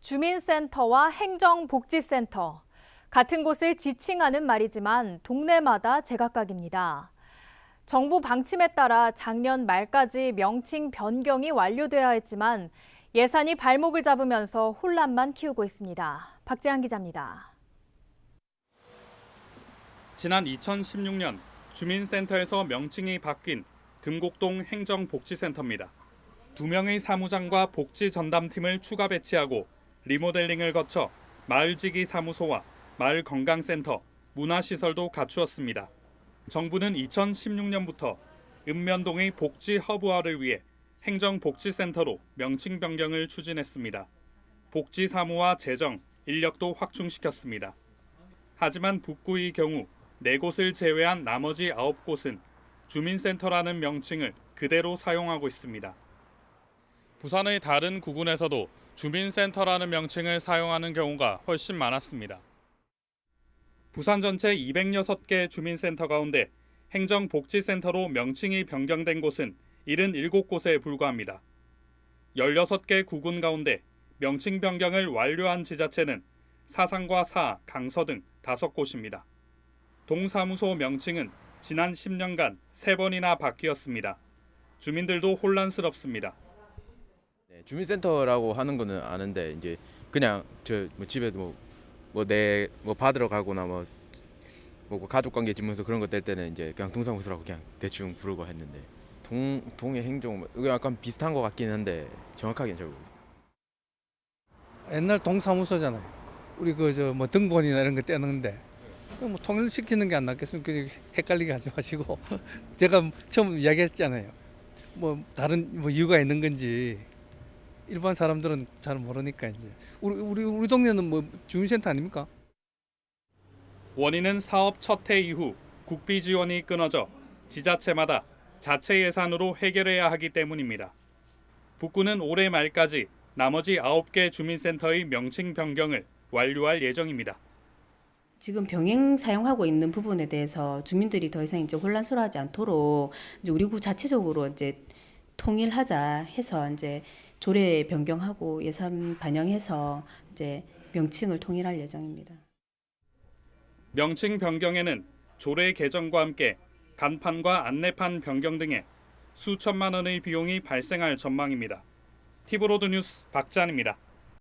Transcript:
주민센터와 행정복지센터. 같은 곳을 지칭하는 말이지만 동네마다 제각각입니다. 정부 방침에 따라 작년 말까지 명칭 변경이 완료돼야 했지만 예산이 발목을 잡으면서 혼란만 키우고 있습니다. 박재한 기자입니다. 지난 2016년 주민센터에서 명칭이 바뀐 금곡동 행정복지센터입니다. 두 명의 사무장과 복지 전담팀을 추가 배치하고 리모델링을 거쳐 마을지기 사무소와 마을 건강센터, 문화시설도 갖추었습니다. 정부는 2016년부터 읍면동의 복지 허브화를 위해 행정복지센터로 명칭 변경을 추진했습니다. 복지 사무와 재정, 인력도 확충시켰습니다. 하지만 북구의 경우 네 곳을 제외한 나머지 아홉 곳은 주민센터라는 명칭을 그대로 사용하고 있습니다. 부산의 다른 구군에서도 주민센터라는 명칭을 사용하는 경우가 훨씬 많았습니다. 부산 전체 206개 주민센터 가운데 행정복지센터로 명칭이 변경된 곳은 77곳에 불과합니다. 16개 구군 가운데 명칭 변경을 완료한 지자체는 사상과 사, 강서 등 5곳입니다. 동사무소 명칭은 지난 10년간 3번이나 바뀌었습니다. 주민들도 혼란스럽습니다. 네, 주민센터라고 하는 거는 아는데 이제 그냥 저 뭐 집에도 뭐뭐내 뭐 받으러 가거나 뭐, 뭐 가족 관계 집문서 그런 거 뗄 때는 이제 그냥 동사무소라고 그냥 대충 부르고 했는데 동 동해 행정 뭐 이거 약간 비슷한 것 같긴 한데 정확하게는 잘 모르겠어요. 옛날 동사무소잖아요. 우리 그 저 뭐 등본이나 이런 거 떼는데 그뭐 통일시키는 게 안 낫겠습니까? 그 헷갈리게 하지 마시고 제가 처음 이야기했잖아요. 뭐 다른 뭐 이유가 있는 건지 일반 사람들은 잘 모르니까 이제 우리 우리 우리 동네는 뭐 주민센터 아닙니까? 원인은 사업 첫 해 이후 국비 지원이 끊어져 지자체마다 자체 예산으로 해결해야 하기 때문입니다. 북구는 올해 말까지 나머지 9개 주민센터의 명칭 변경을 완료할 예정입니다. 지금 병행 사용하고 있는 부분에 대해서 주민들이 더 이상 이제 혼란스러워하지 않도록 이제 우리 구 자체적으로 이제 통일하자 해서 이제 조례 변경하고 예산 반영해서 이제 명칭을 통일할 예정입니다. 명칭 변경에는 조례 개정과 함께 간판과 안내판 변경 등의 수천만 원의 비용이 발생할 전망입니다. 티브로드 뉴스 박찬입니다.